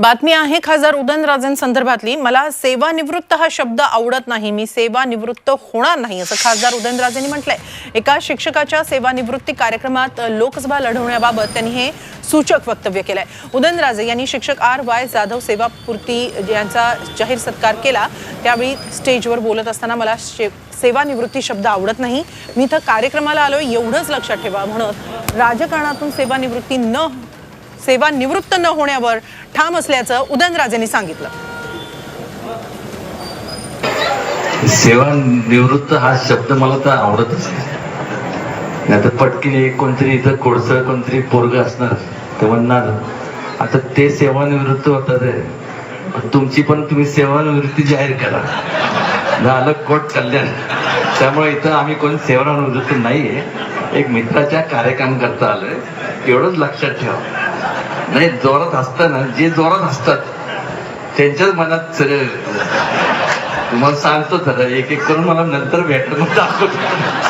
बातमी आहे खासदार उदयनराजेंसंदर्भातली मला सेवानिवृत्त हा शब्द आवडत नाही. मी सेवानिवृत्त होणार नाही असं खासदार उदयनराजेंनी म्हटलंय. एका शिक्षकाच्या सेवानिवृत्ती कार्यक्रमात लोकसभा लढवण्याबाबत त्यांनी हे सूचक वक्तव्य केलंय. उदयनराजे यांनी शिक्षक आर वाय जाधव सेवापूर्ती यांचा जाहीर सत्कार केला त्यावेळी स्टेजवर बोलत असताना मला सेवानिवृत्ती शब्द आवडत नाही. मी इथं कार्यक्रमाला आलोय एवढंच लक्षात ठेवा म्हणत राजकारणातून सेवानिवृत्ती न सेवा निवृत्त न होण्यावर ठाम असल्याचं उदयनराजेंनी सांगितलं. सेवा निवृत्त हा शब्द मला तर आवडतच नाही. नाही तर एक कोणतरी इथं कोडसं कोणतरी पोरग असणार ते म्हणणार आता ते सेवानिवृत्त होतात तुमची पण तुम्ही सेवानिवृत्ती जाहीर करा. झालं कोट कल्याण. त्यामुळे इथं आम्ही कोण सेवानिवृत्त नाहीये. एक मित्राच्या कार्यक्रम करता आलोय. एवढंच लक्षात ठेवा. नाही जोरात हसताना जे जोरात हसतात त्यांच्याच मनात सगळं तुम्हाला सांगतो खरं एक एक करून मला नंतर भेटणं दाखवतो